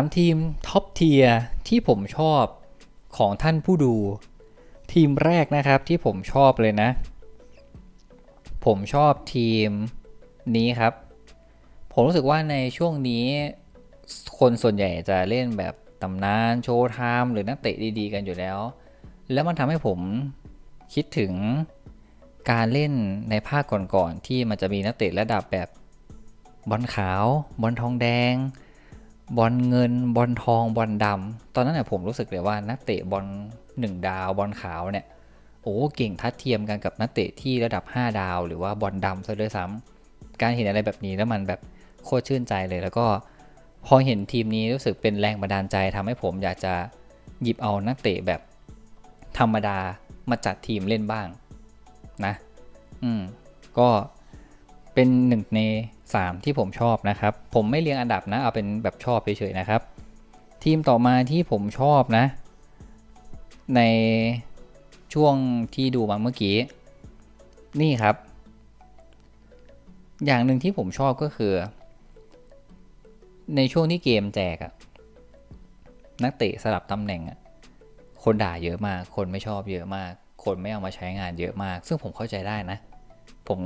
สามทีมท็อปเทียร์ที่ผมชอบของท่านผู้ดู ทีมแรกนะครับที่ผมชอบเลยนะ ผมชอบทีมนี้ครับ ผมรู้สึกว่าในช่วงนี้ คนส่วนใหญ่จะเล่นแบบตำนานโชว์ไทม์หรือนักเตะดีๆ กันอยู่แล้ว แล้วมันทำให้ผมคิดถึงการเล่นในภาคก่อนๆที่มันจะมีนักเตะระดับแบบบอลขาวบอลทองแดง บอลเงินบอลทองบอลดำตอนนั้นเนี่ยผมรู้สึกเลยว่านักเตะบอลหนึ่งดาวบอลขาวเนี่ยโอ้เก่งทัดเทียมกันกับนักเตะที่ระดับ 5 ดาว หรือว่าบอลดำซะด้วยซ้ำการเห็นอะไรแบบนี้แล้วมันแบบโคตรชื่นใจเลย แล้วก็พอเห็นทีมนี้รู้สึกเป็นแรงบันดาลใจทำให้ผมอยากจะหยิบเอานักเตะแบบธรรมดามาจัดทีมเล่นบ้างนะ อืม ก็เป็นหนึ่งใน 3 ที่ผมชอบนะครับ ผมไม่เรียงอันดับนะ เอาเป็นแบบชอบเฉยๆนะครับ ทีมต่อมาที่ผมชอบนะ ในช่วงที่ดูมาเมื่อกี้ นี่ครับ อย่างหนึ่งที่ผมชอบก็คือ ในช่วงที่เกมแจกอะนักเตะสลับตำแหน่งอะคนด่าเยอะมาก คนไม่ชอบเยอะมาก คนไม่เอามาใช้งานเยอะมาก ซึ่งผมเข้าใจได้นะ ผม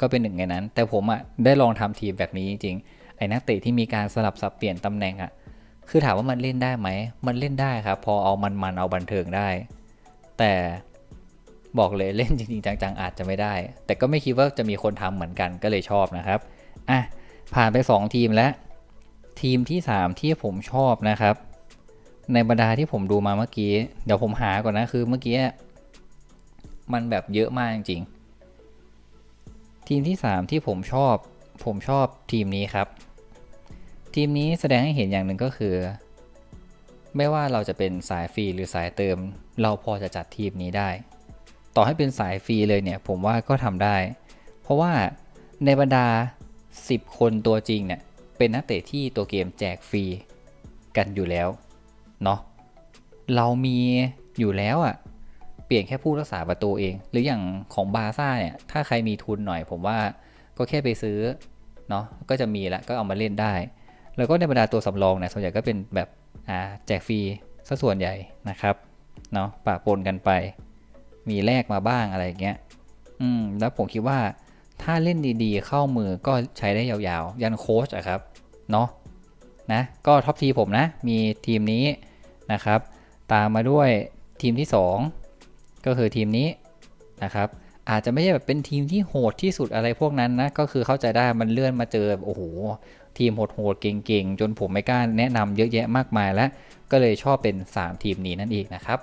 ก็เป็นหนึ่งในนั้น แต่ผมอะได้ลองทำทีมแบบนี้จริงๆไอ้นักเตะที่มีการสลับสับเปลี่ยนตำแหน่งอะคือถามว่ามันเล่นได้ไหม มันเล่นได้ครับ พอเอามันมันเอาบันเทิงได้ แต่บอกเลยเล่นจริงๆจังๆอาจจะไม่ได้ แต่ก็ไม่คิดว่าจะมีคนทำเหมือนกันก็เลยชอบนะครับอะผ่านไป 2 ทีมแล้ว ทีมที่ 3 ที่ผมชอบนะครับ ในบรรดาที่ผมดูมาเมื่อกี้ เดี๋ยวผมหาก่อนนะคือเมื่อกี้มันแบบเยอะมากจริงๆ ทีมที่ 3 ที่ผมชอบผมชอบทีมนี้ครับ ทีมนี้แสดงให้เห็นอย่างหนึ่งก็คือ ไม่ว่าเราจะเป็นสายฟรีหรือสายเติม เราพอจะจัดทีมนี้ได้ ต่อให้เป็นสายฟรีเลยเนี่ยผมว่าก็ทำได้ เพราะว่าในบรรดา 10 คนตัวจริงเนี่ยเป็นนักเตะที่ตัวเกมแจกฟรีกันอยู่แล้วเนาะเรามีอยู่แล้วอะ่ะ ลี่ยนแค่ผู้รักษาประตูเอง หรืออย่างของบาซ่าเนี่ยถ้าใครมีทุนหน่อย ผมว่าก็แค่ไปซื้อเนาะก็จะมีแล้วก็เอามาเล่นได้ แล้วก็ในบรรดาตัวสำรองเนี่ยส่วนใหญ่ก็เป็นแบบอ่าแจกฟรีซะส่วนใหญ่นะครับเนาะปะปนกันไป มีแลกมาบ้างอะไรอย่างเงี้ยอืมแล้วผมคิดว่าถ้าเล่นดีๆ เข้ามือก็ใช้ได้ยาวๆ ยันโค้ชอะครับเนาะนะก็ท็อปทีผมนะ มีทีมนี้นะครับ ตามมาด้วยทีมที่ 2 ก็คือทีมนี้นะครับ อาจจะไม่ใช่แบบเป็นทีมที่โหดที่สุดอะไรพวกนั้นนะ ก็คือเข้าใจได้มันเลื่อนมาเจอโอ้โหทีมโหดๆเก่งๆ จนผมไม่กล้าแนะนำเยอะแยะมากมายแล้ว ก็เลยชอบเป็น 3 ทีมนี้นั่นเองนะครับ